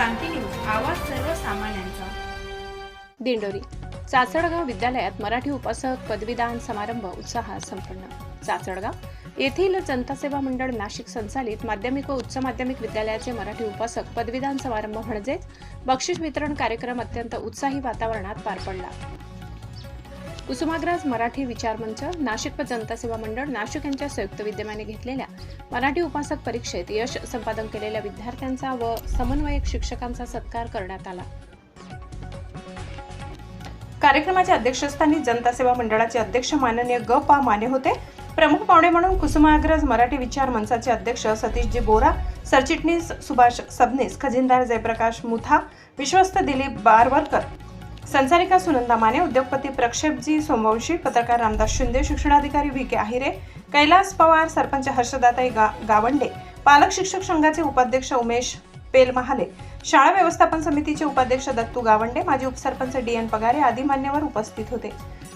क्रांती news आवाज सर्वसामान्यांचा. दिंडोरी चाचडगाव विद्यालयात मराठी उपासक पदवीदान समारंभ उत्साहात संपन्न. चाचडगाव येथील जनता सेवा मंडळ नाशिक संचालित माध्यमिक व उच्च माध्यमिक विद्यालयाचे मराठी उपासक पदवीदान समारंभ म्हणजेच बक्षीस वितरण कार्यक्रम अत्यंत उत्साही वातावरणात पार पडला. कुसुमाग्रज मराठी विचार मंच नाशिक व जनता सेवा मंडळ नाशिक यांच्या संयुक्त विद्यमाने घेतलेल्या मराठी उपासक परीक्षेत यश संपादन केलेल्या विद्यार्थ्यांचा व समन्वयक शिक्षकांचा सत्कार करण्यात आला. कार्यक्रमाच्या अध्यक्षस्थानी जनता सेवा मंडळाचे अध्यक्ष माननीय ग पा माने होते. प्रमुख पाहुणे म्हणून कुसुमाग्रज मराठी विचार मंचाचे अध्यक्ष सतीशजी बोरा सरचिटणीस सुभाष सबनीस खजिनदार जयप्रकाश मुथा विश्वस्त दिलीप बारवरकर संचालिका सुनंदा माने उद्योगपती प्रक्षेपजी सोमवंशी पत्रकार रामदास शिंदे शिक्षणाधिकारी व्ही के आहिरे कैलास पवार सरपंच हर्षदाताई गा गावंडे पालक शिक्षक संघाचे उपाध्यक्ष उमेश पेलमहाले शाळा व्यवस्थापन समितीचे उपाध्यक्ष दत्तू गावंडे माजी उपसरपंच डी एन पगारे आदी मान्यवर उपस्थित होते.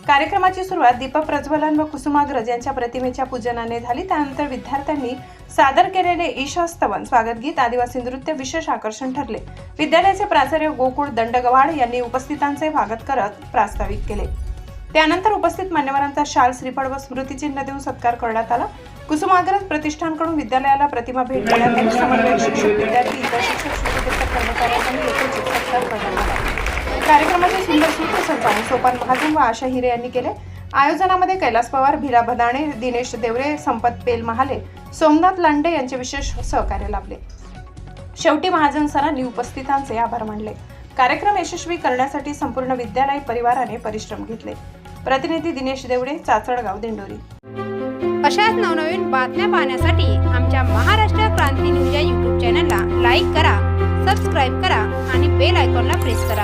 कार्यक्रमाची सुरुवात दीपक प्रज्वलन व कुसुमाग्रज यांच्या प्रतिमेच्या पूजनाने झाली. त्यानंतर विद्यार्थ्यांनी सादर केलेले ईशास्तवन स्वागत गीत आदिवासी नृत्य विशेष आकर्षण ठरले. विद्यालयाचे प्राचार्य गोकुळ दंडगवाड यांनी उपस्थितांचे स्वागत करत प्रास्ताविक केले. त्यानंतर उपस्थित मान्यवरांचा शाल श्रीफळ व स्मृतिचिन्ह देऊन सत्कार करण्यात आला. कुसुमाग्रज प्रतिष्ठानकडून विद्यालयाला प्रतिमा भेट देण्यात आली. समन्वयक शिक्षक विद्यार्थी इतर शिक्षक शिक्षकेतर सत्कार करण्यात आला. कार्यक्रमाचे सुंदर सूत्रसंचालन सोपान महाजन व आशा हिरे यांनी केले. आयोजनामध्ये कैलास पवार भिरा भदाणे दिनेश देवरे संपत पेल महाले सोमनाथ लांडे यांचे विशेष सहकार्य लाभले. शेवटी महाजन सरांनी उपस्थितांचे आभार मानले. कार्यक्रम यशस्वी करण्यासाठी संपूर्ण विद्यालय परिवाराने परिश्रम घेतले. प्रतिनिधी दिनेश देवडे चाचडगाव दिंडोरी. अशाच नवनवीन बातम्या पाहण्यासाठी आमच्या महाराष्ट्र क्रांती न्यूज या यूट्यूब चॅनलला लाईक करा सबस्क्राईब करा आणि बेल आयकॉनला प्रेस करा.